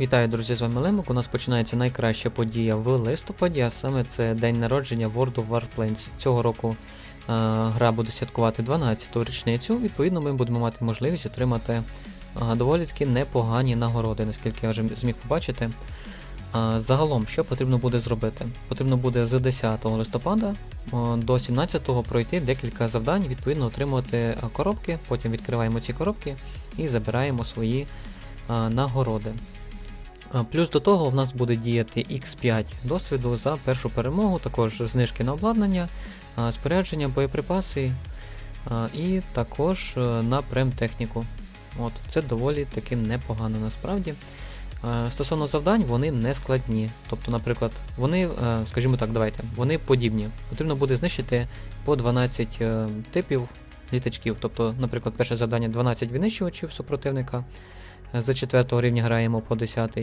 Вітаю, друзі, з вами Лемок. У нас починається найкраща подія в листопаді, а саме це день народження World of Warplanes. Цього року е, гра буде святкувати 12-ту річницю. Відповідно, ми будемо мати можливість отримати е, доволі таки непогані нагороди, наскільки я вже зміг побачити. Е, загалом, що потрібно буде зробити? Потрібно буде з 10 листопада до 17 пройти декілька завдань, відповідно отримувати коробки. Потім відкриваємо ці коробки і забираємо свої е, нагороди. Плюс до того в нас буде діяти X5 досвіду за першу перемогу, також знижки на обладнання, спорядження, боєприпаси і також е, на премтехніку. От, Це доволі таки непогано насправді. Стосовно завдань, вони не складні. Тобто, наприклад, вони, е, скажімо так, давайте, вони подібні. Потрібно буде знищити по 12 е, типів літачків. Тобто, наприклад, перше завдання 12 винищувачів супротивника. За 4 рівня граємо по 10.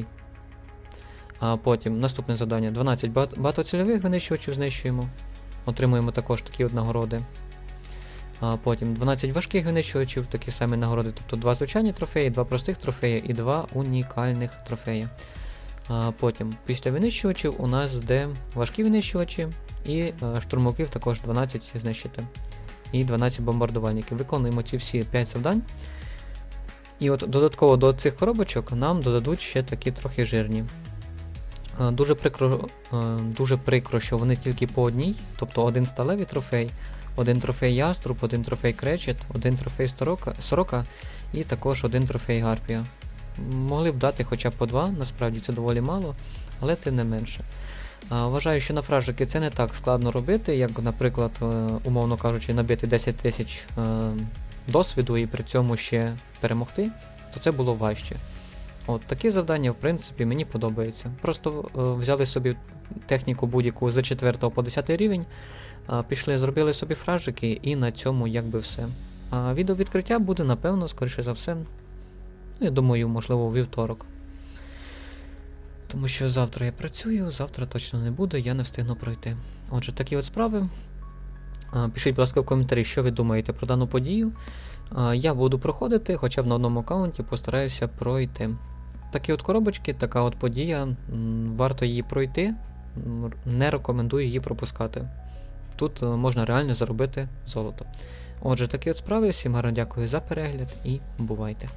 А потім наступне завдання 12 бат- багатоцільових винищувачів знищуємо. Отримуємо також такі от нагороди. А потім 12 важких винищувачів, такі самі нагороди, тобто 2 звичайні трофеї, 2 простих трофеї і 2 унікальних трофеї. А потім після винищувачів у нас йде важкі винищувачі і е, штурмовиків також 12 знищити. І 12 бомбардувальників. Виконуємо ці всі 5 завдань. І от додатково до цих коробочок нам додадуть ще такі трохи жирні. Е, Дуже прикро, е, дуже прикро, що вони тільки по одній, тобто один сталевий трофей, один трофей яструб, один трофей кречет, один трофей сорока, сорока і також один трофей гарпія. Могли б дати хоча б по два, насправді це доволі мало, але тим не менше. Е, Вважаю, що на фражики це не так складно робити, як, наприклад, умовно кажучи, набити 10 тисяч досвіду і при цьому ще перемогти, то це було важче. От такі завдання, в принципі, мені подобаються. Просто е, взяли собі техніку будь-яку з 4 по 10 рівень, е, пішли, зробили собі фражики, і на цьому якби все. А відео відкриття буде, напевно, скоріше за все. Ну, я думаю, можливо, вівторок. Тому що завтра я працюю, завтра точно не буде, я не встигну пройти. Отже, такі от справи. Пишіть, будь ласка, в коментарі, що ви думаєте про дану подію. Я буду проходити, хоча б на одному аккаунті постараюся пройти. Такі от коробочки, така от подія. Варто її пройти. Не рекомендую її пропускати. Тут е, можна реально заробити золото. Отже, такі от справи. Всім гарно дякую за перегляд і бувайте!